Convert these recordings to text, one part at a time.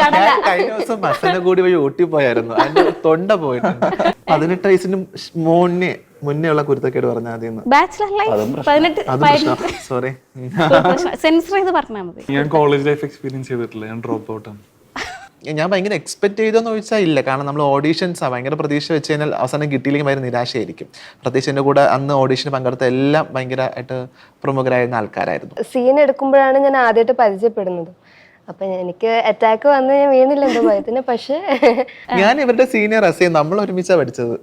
ഞാൻ കഴിഞ്ഞ ദിവസം മസനഗുടി വഴി ഊട്ടി പോയായിരുന്നു. അതിന്റെ തൊണ്ട പോയിട്ടുണ്ട്. പതിനെട്ട് വയസ്സിന് മുന്നേ മുന്നേ ഉള്ള കുരുത്തക്കേട് പറഞ്ഞാൽ മതി എന്ന് ബാച്ചിലർ ലൈഫ് പതിനെട്ട് അത് പ്രശ്നം. സോറി സെൻസർ ചെയ്ത് പറഞ്ഞാൽ മതി. ഞാൻ കോളേജ് ലൈഫ് എക്സ്പീരിയൻസ് ചെയ്തിട്ടില്ല. ഞാൻ ഡ്രോപ്പ് ഔട്ട് ആണ്. ഞാൻ ഭയങ്കര എക്സ്പെക്ട് ചെയ്തോന്ന് ചോദിച്ചാൽ ഇല്ല. കാരണം നമ്മൾ ഓഡീഷൻസാണ് ഭയങ്കര പ്രതീക്ഷ വെച്ച് കഴിഞ്ഞാൽ അവസാനം കിട്ടിയില്ലെങ്കിൽ ഭയങ്കര നിരാശയായിരിക്കും. പ്രത്യേകിച്ച് എന്റെ കൂടെ അന്ന് ഓഡീഷന് പങ്കെടുത്ത എല്ലാം ഭയങ്കരമായിട്ട് പ്രമുഖരായിരുന്ന ആൾക്കാരായിരുന്നു. സീൻ എടുക്കുമ്പോഴാണ് ഞാൻ ആദ്യമായിട്ട് പരിചയപ്പെടുന്നത്. അപ്പൊ എനിക്ക് അറ്റാക്ക് വന്ന് ഞാൻ വീണില്ല എന്റെ ഭയത്തിന് പക്ഷേ ഞാൻ ഇവരുടെ സീനിയർ അസേ നമ്മൾ ഒരുമിച്ചാ പഠിച്ചത്.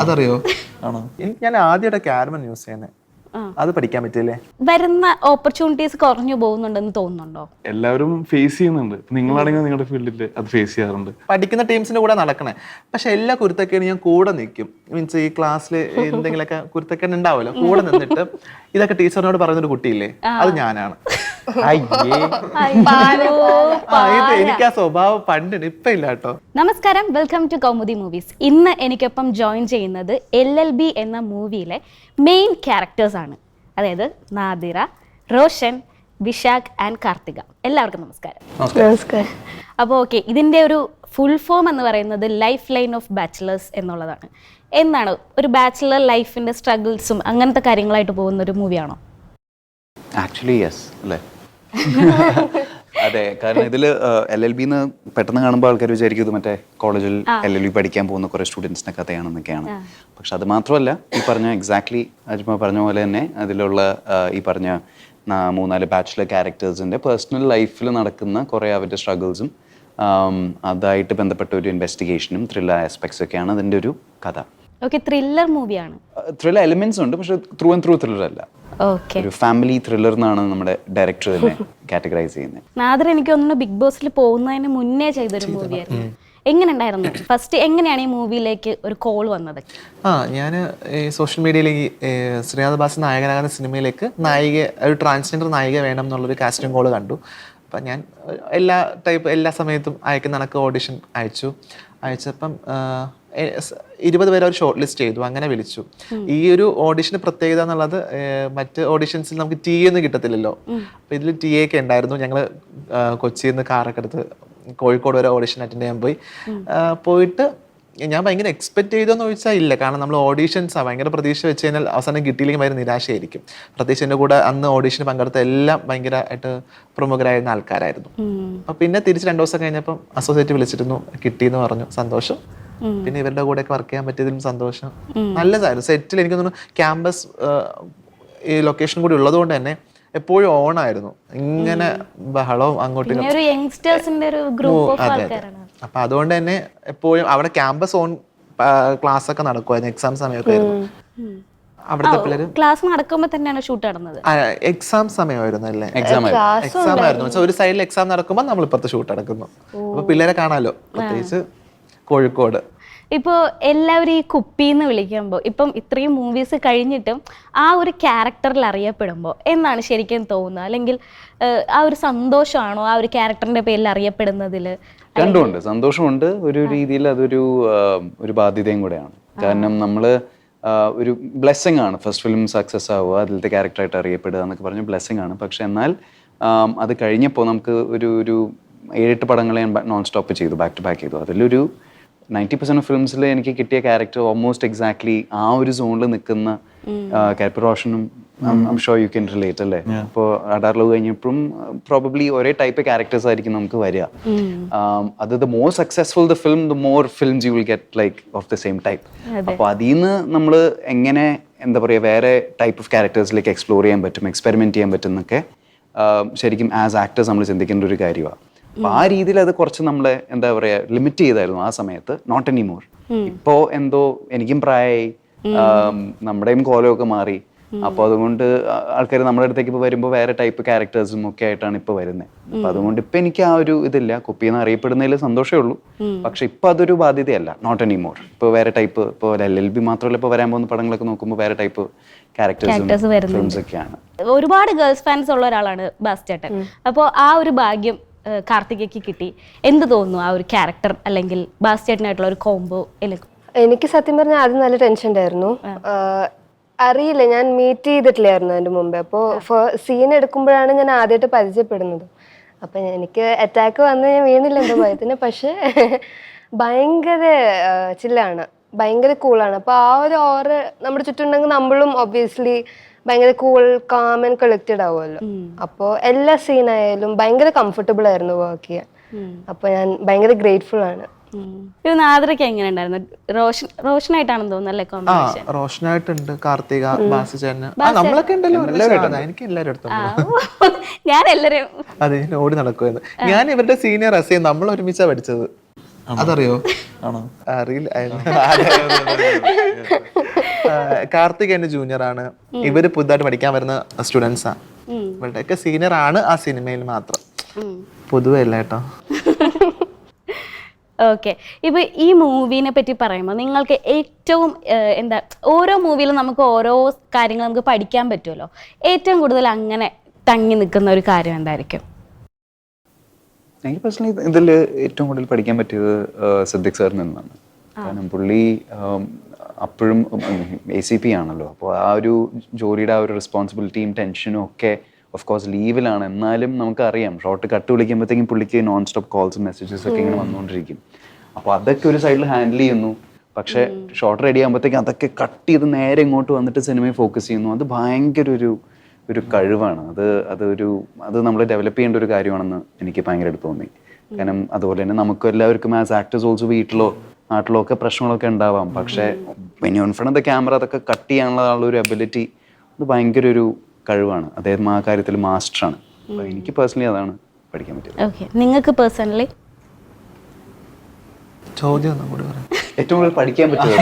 അതറിയോ? ആണോ? ഞാൻ ആദ്യമായിട്ട് ക്യാരമൻ യൂസ് ചെയ്യുന്നത് അത് പഠിക്കാൻ പറ്റില്ലേ? വരുന്ന ഓപ്പർച്യൂണിറ്റീസ് കുറഞ്ഞു പോകുന്നുണ്ടെന്ന് തോന്നുന്നുണ്ടോ? എല്ലാവരും ഫേസ് ചെയ്യുന്നുണ്ട്. നിങ്ങളാണെങ്കിൽ നിങ്ങളുടെ ഫീൽഡിൽ അത് ഫേസ് ചെയ്യാറുണ്ട്. പഠിക്കുന്ന ടീംസിന്റെ കൂടെ നടക്കണേ. പക്ഷെ എല്ലാ കുരുത്തക്കേടും ഞാൻ കൂടെ നിൽക്കും. മീൻസ് ഈ ക്ലാസ്സിൽ എന്തെങ്കിലുമൊക്കെ കുരുത്തക്കേട് ഉണ്ടാവുമല്ലോ കൂടെ നിന്നിട്ട് ഇതൊക്കെ ടീച്ചറിനോട് പറയുന്നൊരു കുട്ടിയില്ലേ? അത് ഞാനാണ്. എനിക്ക് ആ സ്വഭാവം പണ്ടുണ്ട് ഇപ്പൊ ഇല്ല കേട്ടോ. നമസ്കാരം വെൽക്കം ടു കൗമുദി മൂവീസ് ഇന്ന് എനിക്കൊപ്പം ജോയിൻ ചെയ്യുന്നത് എൽ എൽ ബി എന്ന മൂവിയിലെ മെയിൻ ക്യാരക്ടേഴ്സ് ആണ്. അതായത് നാദിറ റോഷൻ വിശാഖ് ആൻഡ് കാർത്തിക. എല്ലാവർക്കും നമസ്കാരം. നമസ്കാരം. അപ്പോൾ ഓക്കെ ഇതിന്റെ ഒരു ഫുൾ ഫോം എന്ന് പറയുന്നത് ലൈഫ് ലൈൻ ഓഫ് ബാച്ചിലേഴ്സ് എന്നുള്ളതാണ്. എന്താണ്? ഒരു ബാച്ചിലർ ലൈഫിന്റെ സ്ട്രഗിൾസും അങ്ങനത്തെ കാര്യങ്ങളായിട്ട് പോകുന്ന ഒരു മൂവിയാണോ ആക്ച്വലി യെസ് അല്ലേ? അതെ കാരണം ഇതിൽ എൽ എൽ ബിന്ന് പെട്ടെന്ന് കാണുമ്പോൾ ആൾക്കാർ വിചാരിക്കും ഇത് മറ്റേ കോളേജിൽ എൽ എൽ ബി പഠിക്കാൻ പോകുന്ന കുറേ സ്റ്റുഡൻസിന്റെ കഥയാണെന്നൊക്കെയാണ്. പക്ഷെ അത് മാത്രമല്ല ഈ പറഞ്ഞ എക്സാക്ട്ലി അജ്മ പറഞ്ഞ പോലെ തന്നെ അതിലുള്ള ഈ പറഞ്ഞ മൂന്നാൽ ബാച്ചിലർ ക്യാരക്ടേഴ്സിന്റെ പേഴ്സണൽ ലൈഫിൽ നടക്കുന്ന കുറേ അവരുടെ സ്ട്രഗിൾസും അതായിട്ട് ബന്ധപ്പെട്ട ഒരു ഇൻവെസ്റ്റിഗേഷനും ത്രില്ലർ ആസ്പെക്ട്സ് ഒക്കെയാണ് അതിന്റെ ഒരു കഥ. ഓക്കെ ത്രില്ലർ മൂവിയാണ് ത്രില്ലർ എലിമെന്റ്സ് ഉണ്ട് പക്ഷെ ത്രൂ ആൻഡ് ത്രൂ ത്രില്ലർ അല്ല. ഒരു ഫാമിലി ത്രില്ലർ എന്നാണ് നമ്മുടെ ഡയറക്ടർ തന്നെ കാറ്റഗറൈസ് ചെയ്യുന്നത്. നാദർ എനിക്ക് തോന്നുന്നു ബിഗ് ബോസിൽ പോകുന്നതിന് മുന്നേ ചെയ്തൊരു മൂവിയായിരുന്നു എങ്ങനെ ഉണ്ടായിരുന്നു ഫസ്റ്റ് എങ്ങനെയാണ് ഈ മൂവിയിലേക്ക് ഒരു കോൾ വന്നത്? ആ ഞാൻ ഈ സോഷ്യൽ മീഡിയയിലേക്ക് ശ്രീനാഥ് ബാസ് നായകനാകുന്ന സിനിമയിലേക്ക് നായിക ഒരു ട്രാൻസ്ജെൻഡർ നായിക വേണം എന്നുള്ളൊരു കാസ്റ്റിംഗ് കോൾ കണ്ടു. അപ്പം ഞാൻ എല്ലാ ടൈപ്പ് എല്ലാ സമയത്തും അയക്കുന്ന കണക്ക് ഓഡിഷൻ അയച്ചു. അയച്ചപ്പം ഇരുപത് പേരെ അവർ ഷോർട്ട് ലിസ്റ്റ് ചെയ്തു അങ്ങനെ വിളിച്ചു. ഈ ഒരു ഓഡിഷന് പ്രത്യേകത എന്നുള്ളത് മറ്റ് ഓഡിഷൻസിൽ നമുക്ക് ടി ഒന്നും കിട്ടത്തില്ലല്ലോ. അപ്പോൾ ഇതിൽ ടി എ ഒക്കെ ഉണ്ടായിരുന്നു. ഞങ്ങൾ കൊച്ചിയിൽ നിന്ന് കാറൊക്കെ എടുത്ത് കോഴിക്കോട് വരെ ഓഡിഷൻ അറ്റൻഡ് ചെയ്യാൻ പോയി. പോയിട്ട് ഞാൻ ഭയങ്കര എക്സ്പെക്ട് ചെയ്തോന്ന് ചോദിച്ചാൽ ഇല്ല. കാരണം നമ്മൾ ഓഡീഷൻസാണ് ഭയങ്കര പ്രതീക്ഷ വെച്ച് കഴിഞ്ഞാൽ അവസാനം കിട്ടിയില്ലെങ്കിൽ ഭയങ്കര നിരാശയായിരിക്കും. പ്രത്യേകിച്ച് എന്റെ കൂടെ അന്ന് ഓഡീഷന് പങ്കെടുത്ത എല്ലാം ഭയങ്കരമായിട്ട് പ്രമുഖരായിരുന്ന ആൾക്കാരായിരുന്നു. അപ്പൊ പിന്നെ തിരിച്ച് രണ്ടു ദിവസം കഴിഞ്ഞപ്പം അസോസിയേറ്റ് വിളിച്ചിരുന്നു കിട്ടിയെന്ന് പറഞ്ഞു. സന്തോഷം. പിന്നെ ഇവരുടെ കൂടെ വർക്ക് ചെയ്യാൻ പറ്റിയതിലും സന്തോഷം. നല്ലതായിരുന്നു സെറ്റിൽ എനിക്ക് തോന്നുന്നു ക്യാമ്പസ് ഈ ലൊക്കേഷൻ കൂടി ഉള്ളത് കൊണ്ട് തന്നെ എപ്പോഴും ഓൺ ആയിരുന്നു. ഇങ്ങനെ ബഹളവും അങ്ങോട്ടും പിന്നെ ഒരു യങ്സ്റ്റേഴ്സിന്റെ ഒരു ഗ്രൂപ്പ് ഓഫ് അതെ. അപ്പൊ അതുകൊണ്ട് തന്നെ എപ്പോഴും അവിടെ ക്യാമ്പസ് ഓൺ ക്ലാസ് ഒക്കെ നടക്കുമായിരുന്നു എക്സാം സമയമൊക്കെ ആയിരുന്നു. അവിടുത്തെ ക്ലാസ് നടക്കുമ്പോൾ തന്നെയാണ് ഷൂട്ട് നടന്നത്. എക്സാം സമയമായിരുന്നു അല്ലേ? എക്സാം എക്സാം ആയിരുന്നു. ഒരു സൈഡിൽ എക്സാം നടക്കുമ്പോൾ നമ്മൾ ഇപ്പുറത്ത് ഷൂട്ട് നടക്കുന്നു. അപ്പൊ പിള്ളേരെ കാണാലോ? പ്രത്യേകിച്ച് കോഴിക്കോട്. ഇപ്പോൾ എല്ലാവരും ഈ കുപ്പി എന്ന് വിളിക്കുമ്പോൾ ഇപ്പം ഇത്രയും മൂവീസ് കഴിഞ്ഞിട്ടും ആ ഒരു ക്യാരക്ടറിൽ അറിയപ്പെടുമ്പോൾ എന്നാണ് ശരിക്കും തോന്നുന്നത്? അല്ലെങ്കിൽ ആ ഒരു സന്തോഷമാണോ ആ ഒരു ക്യാരക്ടറിന്റെ പേരിൽ അറിയപ്പെടുന്നതിൽ? രണ്ടുമുണ്ട്. സന്തോഷമുണ്ട്. ഒരു രീതിയിൽ അതൊരു ഒരു ബാധ്യതയും കൂടെയാണ്. കാരണം നമ്മൾ ഒരു ബ്ലെസ്സിങ് ആണ്. ഫസ്റ്റ് ഫിലിം സക്സസ് ആവുക അതിലത്തെ ക്യാരക്ടറായിട്ട് അറിയപ്പെടുക എന്നൊക്കെ പറഞ്ഞ ബ്ലെസ്സിങ് ആണ്. പക്ഷെ എന്നാൽ അത് കഴിഞ്ഞപ്പോൾ നമുക്ക് ഒരു ഒരു ഏഴെട്ട് പടങ്ങളെ നോൺ സ്റ്റോപ്പ് ചെയ്തു ബാക്ക് ടു ബാക്ക് ചെയ്തു. അതിലൊരു നയന്റി പെർസെന്റ് ഓഫ് ഫിലിംസിൽ എനിക്ക് കിട്ടിയ ക്യാരക്ടർ ഓൾമോസ്റ്റ് എക്സാക്ട്ലി ആ ഒരു സോണിൽ നിൽക്കുന്ന character റോഷനും I'm sure you can relate അല്ലേ? അപ്പോൾ അഡാർ ലവ് കഴിഞ്ഞപ്പോഴും പ്രോബബ്ലി ഒരേ ടൈപ്പ് ക്യാരക്ടേഴ്സ് ആയിരിക്കും നമുക്ക് വരിക. അത് the more successful the film the more films you will get like of the same type അപ്പോൾ അതിൽ നിന്ന് നമ്മൾ എങ്ങനെ എന്താ പറയുക വേറെ ടൈപ്പ് ഓഫ് ക്യാരക്ടേഴ്സിലേക്ക് എക്സ്പ്ലോർ ചെയ്യാൻ പറ്റും എക്സ്പെരിമെന്റ് ചെയ്യാൻ പറ്റും എന്നൊക്കെ ശരിക്കും ആസ് ആക്ടേഴ്സ് നമ്മൾ ചിന്തിക്കേണ്ട ഒരു കാര്യമാണ് അപ്പൊ ആ രീതിയിൽ അത് കുറച്ച് നമ്മളെ എന്താ പറയാ ലിമിറ്റ് ചെയ്തായിരുന്നു ആ സമയത്ത്. നോട്ട് എനി മോർ ഇപ്പോ എന്തോ എനിക്കും പ്രായമായി നമ്മുടെയും കോലമൊക്കെ മാറി. അപ്പൊ അതുകൊണ്ട് ആൾക്കാർ നമ്മുടെ അടുത്തേക്ക് ഇപ്പൊ വരുമ്പോൾ വേറെ ടൈപ്പ് ക്യാരക്ടേഴ്സും ഒക്കെ ആയിട്ടാണ് ഇപ്പൊ വരുന്നത് അപ്പൊ അതുകൊണ്ട് ഇപ്പൊ എനിക്ക് ആ ഒരു ഇതില്ല. കുപ്പി എന്ന് അറിയപ്പെടുന്നതിൽ സന്തോഷമേ ഉള്ളൂ പക്ഷെ ഇപ്പൊ അതൊരു ബാധ്യതയല്ല. നോട്ട് എനി മോർ ഇപ്പൊ വേറെ ടൈപ്പ് ഇപ്പൊ എൽ എൽ ബി മാത്രമല്ല ഇപ്പൊ വരാൻ പോകുന്ന പടങ്ങളൊക്കെ നോക്കുമ്പോൾ വേറെ ടൈപ്പ് ക്യാരക്ടേഴ്സും വരുന്നുണ്ട്. ഫിലിംസ് ഒക്കെയാണ്. ഒരുപാട് ഗേൾസ് ഫാൻസ് ഉള്ള ഒരാളാണ് ബാസ്റ്റേട്ടൻ അപ്പോൾ ആ ഒരു ഭാഗ്യം കാർത്തികയ്ക്ക് കിട്ടി. എന്ത് തോന്നുന്നു ആ ഒരു ക്യാരക്ടർ അല്ലെങ്കിൽ ബാസ്റ്റേട്ടനായിട്ടുള്ള ഒരു കോംബോ അല്ലെങ്കിൽ എനിക്ക് സത്യം പറഞ്ഞാൽ ആദ്യം നല്ല ടെൻഷൻ ഉണ്ടായിരുന്നു. അറിയില്ല ഞാൻ മീറ്റ് ചെയ്തിട്ടില്ലായിരുന്നു അതിന്റെ മുമ്പേ. അപ്പോൾ സീൻ എടുക്കുമ്പോഴാണ് ഞാൻ ആദ്യമായിട്ട് പരിചയപ്പെടുന്നത്. അപ്പൊ എനിക്ക് അറ്റാക്ക് വന്ന് ഞാൻ വീണില്ല എന്റെ ഭയത്തിന്. പക്ഷെ ഭയങ്കര ചില്ലാണ് ഭയങ്കര കൂളാണ് അപ്പൊ ആ ഒരു ഓറ് നമ്മുടെ ചുറ്റുണ്ടെങ്കിൽ നമ്മളും ഒബ്വിയസ്ലി ഭയങ്കര കൂൾ കാം ആൻഡ് കളക്റ്റഡ് ആവുമല്ലോ. അപ്പോൾ എല്ലാ സീനായാലും ഭയങ്കര കംഫർട്ടബിൾ ആയിരുന്നു വർക്ക് ചെയ്യാൻ. അപ്പൊ ഞാൻ ഭയങ്കര ഗ്രേറ്റ്ഫുൾ ആണ്. ഇത് എങ്ങനെ ഉണ്ടായിരുന്നു റോഷൻ റോഷനായിട്ടാണെന്ന് തോന്നുന്നു അല്ലേ റോഷനായിട്ടുണ്ട്. കാർത്തിക നമ്മളൊക്കെ എനിക്ക് എല്ലാവരും ഞാൻ എല്ലാരും അതെ ഞാൻ ഓടി നടക്കുമായിരുന്നു ഞാൻ ഇവരുടെ സീനിയർ അസൈൻ നമ്മൾ ഒരുമിച്ചാ പഠിച്ചത്. അതറിയോ? ആണോ? അറിയില്ല. ആ, കാർത്തിക് എന്റെ ജൂനിയർ ആണ്. ഇവർ പുതുതായിട്ട് പഠിക്കാൻ വരുന്ന സ്റ്റുഡൻസ് ആണ് ഇവരുടെയൊക്കെ സീനിയർ ആണ് ആ സിനിമയിൽ മാത്രം. പൊതുവെ അല്ല കേട്ടോ. ഓക്കെ ഇപ്പൊ ഈ മൂവിനെ പറ്റി പറയുമ്പോൾ നിങ്ങൾക്ക് ഏറ്റവും എന്താ ഓരോ മൂവിയിലും നമുക്ക് ഓരോ കാര്യങ്ങൾ നമുക്ക് പഠിക്കാൻ പറ്റുമല്ലോ. ഏറ്റവും കൂടുതൽ അങ്ങനെ തങ്ങി നിൽക്കുന്ന ഒരു കാര്യം എന്തായിരിക്കും? എനിക്ക് പേഴ്സണലി ഇതിൽ ഏറ്റവും കൂടുതൽ പഠിക്കാൻ പറ്റിയത് സിദ്ദിഖ് സാറിൽ നിന്നാണ്. കാരണം പുള്ളി അപ്പോഴും എ സി പി ആണല്ലോ. അപ്പോൾ ആ ഒരു ജോലിയുടെ ആ ഒരു റെസ്പോൺസിബിലിറ്റിയും ടെൻഷനും ഒക്കെ ഓഫ് കോഴ്സ് ലീവിലാണ് എന്നാലും നമുക്കറിയാം ഷോർട്ട് കട്ട് വിളിക്കുമ്പോഴത്തേക്കും പുള്ളിക്ക് നോൺ സ്റ്റോപ്പ് കോൾസും മെസ്സേജസ് ഒക്കെ ഇങ്ങനെ വന്നുകൊണ്ടിരിക്കും. അപ്പോൾ അതൊക്കെ ഒരു സൈഡിൽ ഹാൻഡിൽ ചെയ്യുന്നു. പക്ഷേ ഷോർട്ട് റെഡി ആകുമ്പോഴത്തേക്കും അതൊക്കെ കട്ട് ചെയ്ത് നേരെ ഇങ്ങോട്ട് വന്നിട്ട് സിനിമയെ ഫോക്കസ് ചെയ്യുന്നു. അത് ഭയങ്കര ഒരു ഒരു കഴിവാണ്. അത് അതൊരു ഒരു അത് നമ്മൾ ഡെവലപ്പ് ചെയ്യേണ്ട ഒരു കാര്യമാണെന്ന് എനിക്ക് ഭയങ്കരമായിട്ട് തോന്നി. കാരണം അതുപോലെ തന്നെ നമുക്ക് എല്ലാവർക്കും ആസ് ആക്ടേഴ്സ് ഓൾസോ വീട്ടിലോ നാട്ടിലോ ഒക്കെ പ്രശ്നങ്ങളൊക്കെ ഉണ്ടാവാം. പക്ഷേ when you front the camera അതൊക്കെ കട്ട് ചെയ്യാനുള്ള ഒരു എബിലിറ്റി അത് ഭയങ്കര ഒരു കഴിവാണ്. അദ്ദേഹം ആ കാര്യത്തിൽ മാസ്റ്ററാണ് അപ്പോൾ എനിക്ക് പേഴ്സണലി അതാണ് പഠിക്കാൻ പറ്റിയത്. ഓക്കെ നിങ്ങൾക്ക് പേഴ്സണലി ചോദ്യം ഒന്നും കൂടി പറയാം. ഏറ്റവും കൂടുതൽ പഠിക്കാൻ പറ്റിയത്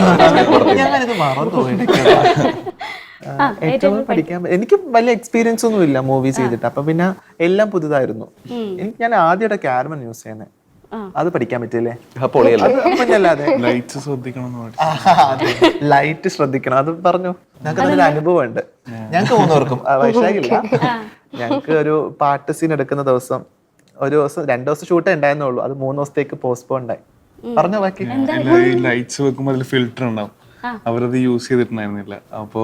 ഏറ്റവും പഠിക്കാൻ എനിക്ക് വലിയ എക്സ്പീരിയൻസ് ഒന്നും ഇല്ല മൂവി ചെയ്തിട്ട്. അപ്പൊ പിന്നെ എല്ലാം പുതുതായിരുന്നു. എനിക്ക് ഞാൻ ആദ്യമായിട്ട് ക്യാരമൻ യൂസ് ചെയ്യുന്നത് അത് പഠിക്കാൻ പറ്റില്ലേ അപ്പഞ്ഞല്ലാതെ ലൈറ്റ്സ് ശ്രദ്ധിക്കണം ലൈറ്റ് ശ്രദ്ധിക്കണം. അത് പറഞ്ഞു. ഞങ്ങൾക്ക് നല്ല അനുഭവം ഉണ്ട് ഞങ്ങൾക്ക് മൂന്നോർക്കും ആ, വൈശാഖില്ല. ഞങ്ങൾക്ക് ഒരു പാട്ട് സീൻ എടുക്കുന്ന ദിവസം ഒരു ദിവസം രണ്ടു ദിവസം ഷൂട്ടേ ഉണ്ടായിരുന്നുള്ളൂ അത് മൂന്ന് ദിവസത്തേക്ക് പോസ്റ്റ്പോൺ ആയി പറഞ്ഞു ബാക്കി. ലൈറ്റ്സ് വെക്കുമ്പോൾ അതിൽ ഫിൽറ്റർ ഉണ്ടാവും. അവരത് യൂസ് ചെയ്തിട്ടുണ്ടായിരുന്നില്ല. അപ്പോ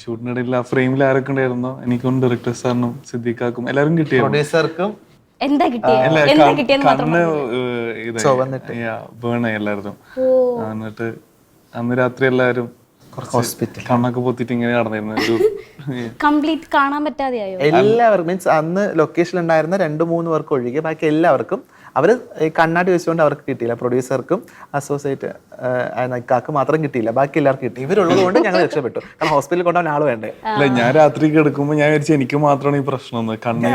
ഷൂട്ടിനിടയിൽ ആ ഫ്രെയിമിൽ ആരൊക്കെ ഉണ്ടായിരുന്നോ? എനിക്കും ഡയറക്ടർ സാറിനും സിദ്ദീഖാക്കും എല്ലാരും കിട്ടിയായിരുന്നു. പ്രൊഡ്യൂസർക്ക് എന്താ കിട്ടിയത് എന്താ കണ്ണ് കിട്ടിയെന്ന് മാത്രം കണ്ണ് ഇതായി. ബേൺ ആയി എല്ലാവരും എന്നിട്ട് അന്ന് രാത്രി എല്ലാരും ഹോസ്പിറ്റൽ കണ്ണൊക്കെ പൊത്തിട്ട് ഇങ്ങനെ നടന്നിരുന്നു. കംപ്ലീറ്റ് കാണാൻ പറ്റാതെയായോ? എല്ലാവർക്കും മീൻസ് അന്ന് ലൊക്കേഷനിൽ ഉണ്ടായിരുന്ന രണ്ട് മൂന്ന് പേർക്ക് ഒഴികെ ബാക്കി എല്ലാവർക്കും അവർ ഈ കണ്ണാടി വെച്ചുകൊണ്ട് അവർക്ക് കിട്ടിയില്ല. പ്രൊഡ്യൂസർക്കും അസോസിയേറ്റ് ഇക്കാക്ക് മാത്രം കിട്ടിയില്ല. ബാക്കി എല്ലാവർക്കും കിട്ടി. ഇവരുള്ളത് കൊണ്ട് ഞങ്ങൾ രക്ഷപ്പെട്ടു. കാരണം ഹോസ്പിറ്റലിൽ കൊണ്ടുപോകാൻ ആൾ വേണ്ടേ? അല്ല ഞാൻ രാത്രി കിടക്കുമ്പോൾ ഞാൻ വിചാരിച്ചു എനിക്ക് മാത്രമാണ് ഈ പ്രശ്നം കണ്ണ്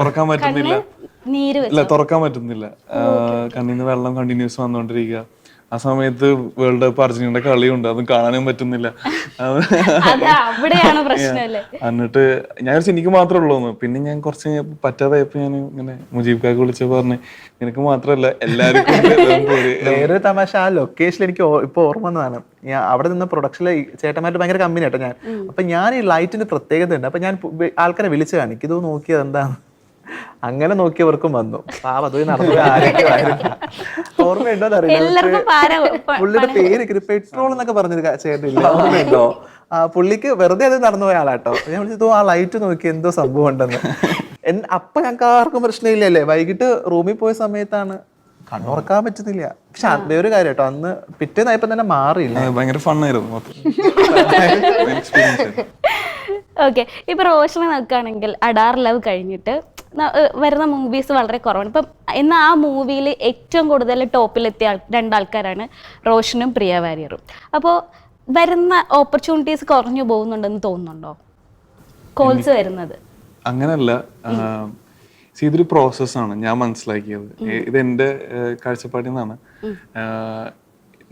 തുറക്കാൻ പറ്റുന്നില്ല. നീര് ഇല്ല തുറക്കാൻ പറ്റുന്നില്ല. കണ്ണിന്ന് വെള്ളം കണ്ടിന്യൂസ് വന്നോണ്ടിരിക്കുക ആ സമയത്ത് വേൾഡ് കപ്പ് അർജന്റീനയുടെ കളിയുണ്ട്. അതും കാണാനും പറ്റുന്നില്ല. എന്നിട്ട് ഞാൻ എനിക്ക് മാത്രമേ ഉള്ളൂന്ന്. പിന്നെ ഞാൻ കുറച്ച് പറ്റാതായപ്പോ ഞാൻ ഇങ്ങനെ മുജീബ് കാക്ക് വിളിച്ച് പറഞ്ഞു നിനക്ക് മാത്രല്ല എല്ലാവർക്കും വേറെ വേറൊരു തമാശ ആ ലൊക്കേഷനിൽ എനിക്ക് ഇപ്പൊ ഓർമ്മ വന്നതാണ്. ഞാൻ അവിടെ നിന്ന് പ്രൊഡക്ഷനിലെ ചേട്ടന്മാരുടെ ഭയങ്കര കമ്പനി ആട്ടോ ഞാൻ. അപ്പൊ ഞാൻ ഈ ലൈറ്റിന്റെ പ്രത്യേകത ഉണ്ട്. അപ്പൊ ഞാൻ ആൾക്കാരെ വിളിച്ചു കാണിക്കും. ഇത് നോക്കിയത് എന്താണ് അങ്ങനെ നോക്കിയവർക്കും വന്നു. പാവം ഓർമ്മയുണ്ടോ പുള്ളിയുടെ പേര് പെട്രോൾ എന്നൊക്കെ പറഞ്ഞൊരു ചേട്ടനില്ല ഓർമ്മയുണ്ടോ? ആ പുള്ളിക്ക് വെറുതെ അത് നടന്നു പോയ ആളാട്ടോ. ഞാൻ വിളിച്ചു ആ ലൈറ്റ് നോക്കി എന്തോ സംഭവം ഉണ്ടെന്ന്. എൻ- അപ്പൊ ഞങ്ങൾക്ക് ആർക്കും പ്രശ്നമില്ലല്ലേ? വൈകിട്ട് റൂമിൽ പോയ സമയത്താണ്. കണ്ണുറക്കാൻ പറ്റുന്നില്ല. പക്ഷെ അതേ ഒരു കാര്യം കേട്ടോ അന്ന് പിറ്റേന്നായപ്പോ തന്നെ മാറിയില്ല. ഭയങ്കര ഫണ്ണായിരുന്നു ഓക്കെ ഇപ്പൊ റോഷനെ നോക്കുകയാണെങ്കിൽ അഡാർ ലവ് കഴിഞ്ഞിട്ട് വരുന്ന മൂവീസ് വളരെ കുറവാണ്. ഇപ്പം എന്നാൽ ആ മൂവിയിൽ ഏറ്റവും കൂടുതൽ ടോപ്പിലെത്തിയ രണ്ടാൾക്കാരാണ് റോഷനും പ്രിയ വാര്യറും. അപ്പോൾ വരുന്ന ഓപ്പർച്യൂണിറ്റീസ് കുറഞ്ഞു പോകുന്നുണ്ടെന്ന് തോന്നുന്നുണ്ടോ? കോൾസ് വരുന്നത്. അങ്ങനല്ല. ഇതൊരു പ്രോസസ്സാണ് ഞാൻ മനസ്സിലാക്കിയത്. ഇത് എന്റെ കാഴ്ചപ്പാടിൽ നിന്നാണ്.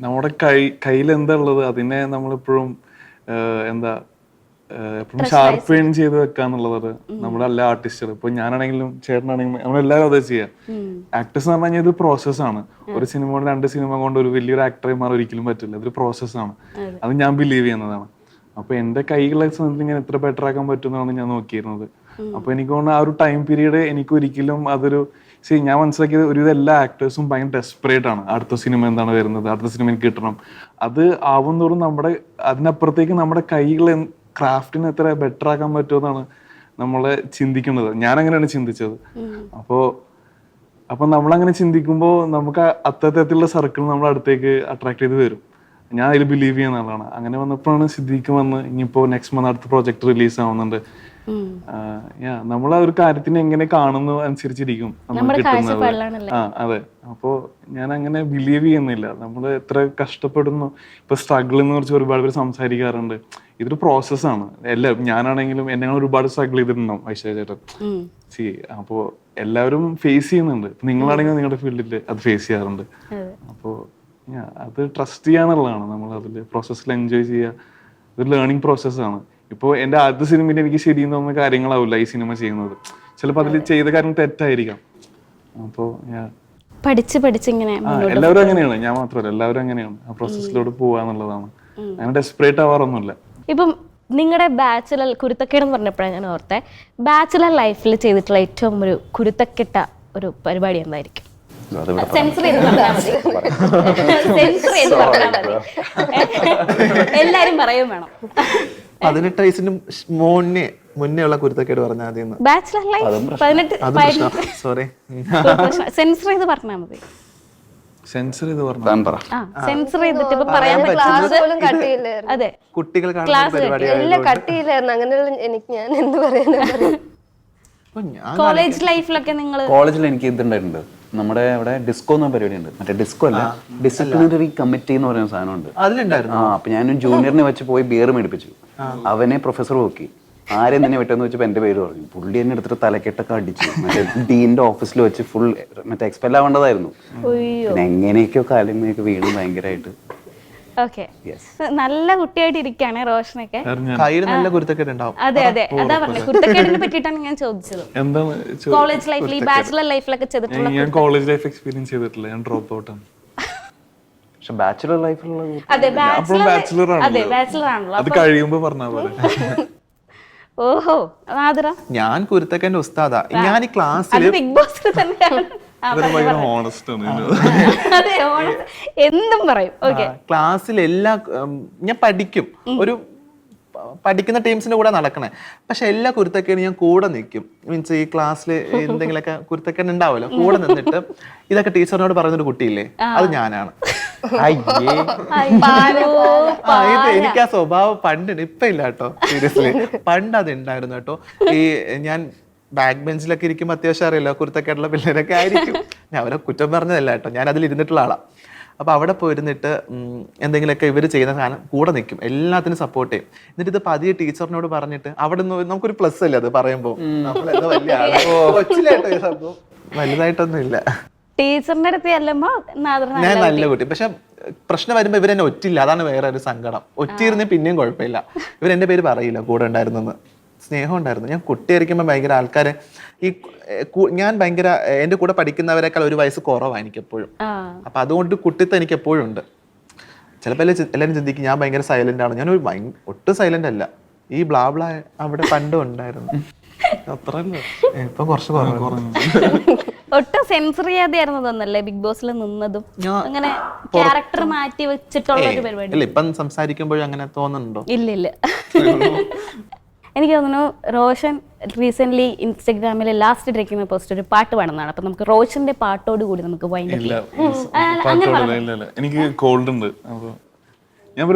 നമ്മുടെ കൈ കയ്യിൽ എന്താ ഉള്ളത്? അതിനെ നമ്മളെപ്പോഴും എന്താ എപ്പോഴും ഷാർപ്പ് ചെയ്ത് വെക്കാന്നുള്ളത് നമ്മുടെ എല്ലാ ആർട്ടിസ്റ്റുകൾ ഇപ്പൊ ഞാനാണെങ്കിലും ചേട്ടനാണെങ്കിലും നമ്മളെല്ലാവരും അതേ ചെയ്യാം. ആക്ടേഴ്സ് എന്ന് പറഞ്ഞു കഴിഞ്ഞാൽ പ്രോസസ് ആണ് ഒരു സിനിമ കൊണ്ട് രണ്ട് സിനിമ കൊണ്ട് ഒരു വലിയൊരു ആക്ടറെ മാറി ഒരിക്കലും പറ്റില്ല. ഇതൊരു പ്രോസസ്സാണ് അത്. ഞാൻ ബിലീവ് ചെയ്യുന്നതാണ്. അപ്പൊ എന്റെ കൈകളെ സംബന്ധിച്ച് ഞാൻ എത്ര ബെറ്റർ ആക്കാൻ പറ്റുന്നതാണ് ഞാൻ നോക്കിയിരുന്നത്. അപ്പൊ എനിക്ക് തോന്നുന്നു ആ ഒരു ടൈം പീരീഡ് എനിക്ക് ഒരിക്കലും അതൊരു സി ഞാൻ മനസ്സിലാക്കിയത് ഒരു എല്ലാ ആക്ടേഴ്സും ഭയങ്കര ഡെസ്പറേറ്റ് ആണ്. അടുത്ത സിനിമ എന്താണ് വരുന്നത്? അടുത്ത സിനിമ എനിക്ക് കിട്ടണം. അത് ആവുന്നതോറും നമ്മുടെ അതിനപ്പുറത്തേക്ക് നമ്മുടെ കൈകൾ ക്രാഫ്റ്റിനെ എത്ര ബെറ്റർ ആക്കാൻ പറ്റുമെന്നാണ് നമ്മളെ ചിന്തിക്കുന്നത്. ഞാൻ അങ്ങനെയാണ് ചിന്തിച്ചത് അപ്പോ അപ്പൊ നമ്മളങ്ങനെ ചിന്തിക്കുമ്പോൾ നമുക്ക് അത്തരത്തിലുള്ള സർക്കിൾ നമ്മൾ അടുത്തേക്ക് അട്രാക്ട് ചെയ്ത് വരും. ഞാൻ അതിൽ ബിലീവ് ചെയ്യുന്ന ആളാണ്. അങ്ങനെ വന്നപ്പോഴാണ് സിദ്ദീഖ് വന്ന് ഇനിയിപ്പോ നെക്സ്റ്റ് മന്ത് അടുത്ത പ്രോജക്ട് റിലീസ് ആവുന്നുണ്ട്. നമ്മൾ ആ ഒരു കാര്യത്തിനെ എങ്ങനെ കാണുന്നു അനുസരിച്ചിരിക്കും കിട്ടുന്നത്. കാഴ്ചപ്പാടിലാണല്ലേ? ആ അതെ. അപ്പോ ഞാൻ അങ്ങനെ ബിലീവ് ചെയ്യുന്നില്ല. നമ്മൾ എത്ര കഷ്ടപ്പെടുന്നു. ഇപ്പൊ സ്ട്രഗിൾ എന്ന് കുറിച്ച് ഒരുപാട് പേര് സംസാരിക്കാറുണ്ട്. ഇതൊരു പ്രോസസ് ആണ്. എല്ലാം ഞാനാണെങ്കിലും എന്നെ ഒരുപാട് സ്ട്രഗിൾ ചെയ്തിട്ടുണ്ടാവും ഐശ്വര്യ ചേട്ടൻ. സി അപ്പോ എല്ലാവരും ഫേസ് ചെയ്യുന്നുണ്ട്. നിങ്ങളാണെങ്കിലും നിങ്ങളാണെങ്കിൽ നിങ്ങളുടെ ഫീൽഡിൽ അത് ഫേസ് ചെയ്യാറുണ്ട്. അപ്പോ അത് ട്രസ്റ്റ് ചെയ്യാന്നുള്ളതാണ് നമ്മൾ അതിൽ പ്രോസസ്സിൽ എൻജോയ് ചെയ്യുക. ഇതൊരു ലേണിംഗ് പ്രോസസ്സാണ് ഇപ്പോൾ എന്റെ ആദ്യത്തെ സിനിമയിൽ എനിക്ക് ശരിയെന്ന് തോന്നുന്ന കാര്യങ്ങളാവില്ല ഈ സിനിമ ചെയ്യുന്നത്. ചിലപ്പോൾ അതിൽ ചെയ്ത കാര്യം തെറ്റായിരിക്കാം. അപ്പോൾ പഠിച്ച് പഠിച്ച് ഇങ്ങനെ എല്ലാവരും അങ്ങനെയാണ്. ഞാൻ മാത്രമല്ല എല്ലാവരും അങ്ങനെയാണ്. ആ പ്രോസസ്സിലൂടെ പോവാന്നുള്ളതാണ് അങ്ങനെ ഡെസ്പറേറ്റ് ആവാറൊന്നുമില്ല. ഇപ്പം നിങ്ങളുടെ ബാച്ചിലർ കുരുത്തക്കേട് എന്ന് പറഞ്ഞപ്പോഴാണ് ഞാൻ ഓർത്തെ ബാച്ചിലർ ലൈഫിൽ ചെയ്തിട്ടുള്ള ഏറ്റവും ഒരു കുരുത്തക്കെട്ട ഒരു പരിപാടി എന്തായിരിക്കും? എല്ലാരും പറയും വേണം. പതിനെട്ട് വയസ്സിന് മോനെ മുന്നേ ഉള്ള കുരുത്തക്കേട് പറഞ്ഞാൽ മതി ബാച്ചിലർ ലൈഫ് പതിനെട്ട് അത് സോറി സെൻസർ ചെയ്ത് പറഞ്ഞാൽ മതി. സെൻസർ ചെയ്ത് പറഞ്ഞു താൻ പറ. ആ സെൻസർ ചെയ്തിട്ട് ഇപ്പൊ പറയാൻ ക്ലാസ് പറ്റുന്നത് പോലും കട്ടിയില്ലായിരുന്നു അതെ. കുട്ടികൾ ഇല്ല കട്ടിയില്ലായിരുന്നു അങ്ങനെയുള്ള എനിക്ക് ഞാൻ എന്ത് പറയാനാ ഞാൻ കോളേജ് ലൈഫിലൊക്കെ നിങ്ങൾ കോളേജിൽ എനിക്ക് ഇതുണ്ടായിട്ടുണ്ട്. നമ്മുടെ അവിടെ ഡിസ്കോ എന്ന പരിപാടി ഉണ്ട് മറ്റേ ഡിസ്കോ അല്ല ഡിസിപ്ലിനറി കമ്മിറ്റി എന്ന് പറയുന്ന സാധനമുണ്ട്. അതിലുണ്ടായിരുന്നു. ആ അപ്പൊ ഞാനും ജൂനിയറിനെ വെച്ച് പോയി ബിയർ മേടിപ്പിച്ചു. അവനെ പ്രൊഫസർ നോക്കി. ആരെ തന്നെ വിട്ടെന്ന് വെച്ചപ്പോ എന്റെ പേര് പറഞ്ഞു. പുള്ളി എന്നെ എടുത്തിട്ട് തലക്കെട്ടൊക്കെ അടിച്ചു. മറ്റേ ഡീന്റെ ഓഫീസിൽ വെച്ച് ഫുൾ മറ്റേ എക്സ്പെൽ ആവേണ്ടതായിരുന്നു. പിന്നെ എങ്ങനെയൊക്കെയോ കാലങ്ങളൊക്കെ വീണു ഭയങ്കരമായിട്ട് ഓക്കെ നല്ല കുട്ടിയായിട്ട് ഇരിക്കാണ് റോഷനൊക്കെ. കയ്യിൽ നല്ല കുരുത്തക്കേട് ഉണ്ടാവും. അതെ അതെ അതാ. പറഞ്ഞത്. കുരുത്തക്കേടിനെ പറ്റിയിട്ടാണ് ഞാൻ ചോദിച്ചത്. എന്താണ് കോളേജ് ലൈഫിൽ ഈ ബാച്ചിലർ ലൈഫിലൊക്കെ ചെയ്തിട്ടുള്ള ഞാൻ കോളേജ് ലൈഫ് എക്സ്പീരിയൻസ് ചെയ്തിട്ടില്ല. ഞാൻ ഡ്രോപ്പ് ഔട്ടാണ് പക്ഷെ ബാച്ചുലർ ലൈഫിലുള്ള അതെ ബാച്ചിലർ അതെ ബാച്ചിലർ ആണല്ലോ. അത് കഴിയുമ്പോ പറഞ്ഞാ പോലെ. ഓഹോ ഞാൻ കുരുത്തക്കന്റെ ഉസ്താദാ. ഞാൻ ഈ ക്ലാസ്സിൽ ബിഗ് ബോസിൽ തന്നെയാണ്. അതെ എന്തും പറയും. ഓക്കെ ക്ലാസ്സിൽ എല്ലാ ഞാൻ പഠിക്കും. ഒരു പഠിക്കുന്ന ടീംസിന്റെ കൂടെ നടക്കണേ. പക്ഷെ എല്ലാ കുരുത്തക്കേടും ഞാൻ കൂടെ നിൽക്കും. മീൻസ് ഈ ക്ലാസ്സിൽ എന്തെങ്കിലുമൊക്കെ കുരുത്തക്കേട് ഉണ്ടാവുമല്ലോ. കൂടെ നിന്നിട്ട് ഇതൊക്കെ ടീച്ചറിനോട് പറയുന്നൊരു കുട്ടിയില്ലേ? അത് ഞാനാണ്. അയ്യേ. ഇത് എനിക്ക് ആ സ്വഭാവം പണ്ടുണ്ട് ഇപ്പൊ ഇല്ല കേട്ടോ. സീരിയസ്ലി പണ്ട് അത് ഉണ്ടായിരുന്നു കേട്ടോ. ഈ ഞാൻ ബാക്ക് ബെഞ്ചിലൊക്കെ ഇരിക്കുമ്പോൾ അത്യാവശ്യം അറിയില്ല കുരുത്തക്കേട്ടുള്ള പിള്ളേരൊക്കെ ആയിരിക്കും. ഞാൻ അവരെ കുറ്റം പറഞ്ഞതല്ല കേട്ടോ ഞാൻ അതിൽ ഇരുന്നിട്ടുള്ള ആളാണ് അപ്പോൾ അവിടെ പോയിരുന്നിട്ട് എന്തെങ്കിലുമൊക്കെ ഇവർ ചെയ്യുന്ന സാധനം കൂടെ നിൽക്കും എല്ലാത്തിനും സപ്പോർട്ട് ചെയ്യും. എന്നിട്ട് ഇത് പതിയെ ടീച്ചറിനോട് പറഞ്ഞിട്ട് അവിടെ നിന്ന് നമുക്കൊരു പ്ലസ് അല്ലേ അത് പറയുമ്പോൾ നമ്മളെന്തോ വലിയ. കൊച്ചിലായിട്ടോ സംഭവം? വലുതായിട്ടൊന്നും ഇല്ല ടീച്ചറിന്റെ അടുത്ത് ഞാൻ നല്ല കുട്ടി. പക്ഷെ പ്രശ്നം വരുമ്പോ ഇവരെന്നെ ഒറ്റില്ല അതാണ് വേറെ ഒരു സങ്കടം. ഒറ്റിയിരുന്നേ പിന്നെയും കുഴപ്പമില്ല. ഇവരെന്റെ എന്റെ പേര് പറയില്ല കൂടെ ഉണ്ടായിരുന്നെന്ന്. സ്നേഹം ഉണ്ടായിരുന്നു ഞാൻ കുട്ടിയായിരിക്കുമ്പോൾ ഭയങ്കര ആൾക്കാരെ ഈ ഞാൻ ഭയങ്കര എന്റെ എന്റെ കൂടെ പഠിക്കുന്നവരെക്കാൾ ഒരു വയസ്സ് കുറവാണ് എനിക്ക് എപ്പോഴും അപ്പം അതുകൊണ്ട് കുട്ടിത്തം എനിക്ക് എപ്പോഴും ഉണ്ട് ചിലപ്പോൾ എല്ലാവരും ചിന്തിക്കും ഞാൻ ഭയങ്കര സൈലന്റ് ആണ്. ഞാൻ ഒരു ഒട്ടും സൈലന്റ് അല്ല. ഈ ബ്ലാ ബ്ലാ അവിടെ പണ്ടും ഉണ്ടായിരുന്നു. ഇപ്പൊ കുറച്ച് ഒട്ടും സെൻസർ ചെയ്യാതെയായിരുന്നു തോന്നല്ലേ ബിഗ് ബോസിൽ നിന്നതും അങ്ങനെ ക്യാരക്ടർ മാറ്റി വെച്ചിട്ടുള്ള ഒരു പരിപാടി. അല്ല ഇപ്പം സംസാരിക്കുമ്പോഴും അങ്ങനെ തോന്നുന്നുണ്ടോ? ഇല്ല ഇല്ല എനിക്ക് തോന്നുന്നു റോഷൻ റീസെന്റ് ഇൻസ്റ്റഗ്രാമിൽ ലാസ്റ്റ് ഇട്ടിരിക്കുന്ന പോസ്റ്റ് ഒരു പാട്ട് പാടുന്നതാണ്. അപ്പൊ നമുക്ക് റോഷന്റെ പാട്ടോട് കൂടി നമുക്ക് വൈൻഡ് എനിക്ക് കോൾഡ് ഉണ്ട് ഞാൻ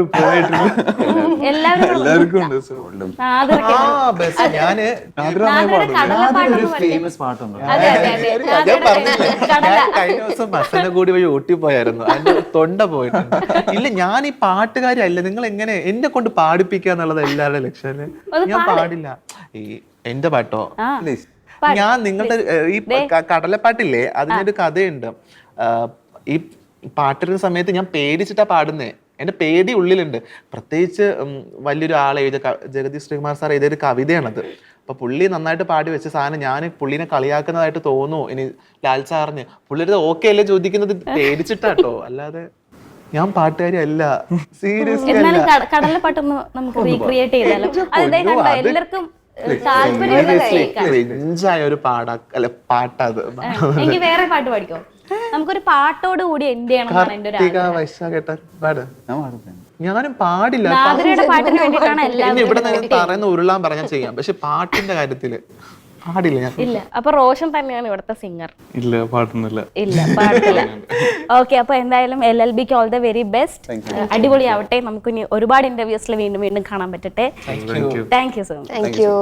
എല്ലാവർക്കും ഉണ്ട് ഞാൻ നാദിറയുടെ ഫേമസ് പാട്ടുണ്ട് കഴിഞ്ഞ ദിവസം ബസ്സിനെ കൂടി വഴി ഊട്ടി പോയായിരുന്നു അതിന്റെ തൊണ്ട പോയിട്ടുണ്ട്. ഇല്ല ഞാൻ ഈ പാട്ടുകാരല്ല നിങ്ങൾ എങ്ങനെ എന്നെ കൊണ്ട് പാടിപ്പിക്കുക എന്നുള്ളത് എല്ലാവരുടെ ലക്ഷ്യം ഞാൻ പാടില്ല. ഈ എന്റെ പാട്ടോ. ഞാൻ നിങ്ങളുടെ ഈ കടലപ്പാട്ടില്ലേ? അതിനൊരു കഥയുണ്ട്. ഈ പാട്ടിരുന്ന സമയത്ത് ഞാൻ പേടിച്ചിട്ടാ പാടുന്നേ. എന്റെ പേടി ഉള്ളിലുണ്ട്. പ്രത്യേകിച്ച് വലിയൊരു ആൾ എഴുതിയ ജഗതി ജഗദീഷ് ശ്രീകുമാർ സാർ എഴുതിയൊരു കവിതയാണത്. അപ്പോൾ പുള്ളി നന്നായിട്ട് പാടി വെച്ച സാധനം ഞാൻ പുള്ളിനെ കളിയാക്കുന്നതായിട്ട് തോന്നുന്നു. ഇനി ലാൽ സാറിന്. പുള്ളിയുടെ ഓക്കെ അല്ലേ ചോദിക്കുന്നത്? പേടിച്ചിട്ടാട്ടോ. അല്ലാതെ ഞാൻ പാട്ടുകാരി അല്ല. സീരിയസ്ലി അല്ല. എന്നാലും കട- കടലപ്പാട്ടൊന്ന് നമുക്ക് റീക്രിയേറ്റ് ചെയ്താലോ? എല്ലാവർക്കും ഒരു പാടാ അല്ല പാട്ടത് എനിക്ക് വേറെ പാട്ട് പാടിക്കോ? നമുക്കൊരു പാട്ടോട് കൂടി എൻഡ് ചെയ്യണം എന്റെ ഒരു കാർത്തിക വൈശാഖ കേട്ടാ പാട് ഞാൻ പാടും. ഞാനും പാടില്ല. നാദിരയുടെ പാട്ടിന് വേണ്ടിയിട്ടാണ് ഇനി എല്ലാവരും ഇവിടെ നിന്ന് തറന്ന് ഉരുളാൻ പറഞ്ഞാൽ ചെയ്യാം. പക്ഷെ പാട്ടിന്റെ കാര്യത്തിൽ പാടില്ല ഞാൻ. ഇല്ല. അപ്പൊ റോഷൻ തന്നെയാണ് ഇവിടുത്തെ സിംഗർ ഇല്ല പാടുന്നില്ല ഇല്ല പാടില്ല. ഓക്കെ അപ്പൊ എന്തായാലും എൽ എൽ ബിക്ക് ഓൾ ദ വെരി ബെസ്റ്റ് അടിപൊളിയാവട്ടെ. നമുക്ക് ഇനി ഒരുപാട് ഇന്റർവ്യൂസിൽ വീണ്ടും വീണ്ടും കാണാൻ പറ്റട്ടെ. Thank you so much thank you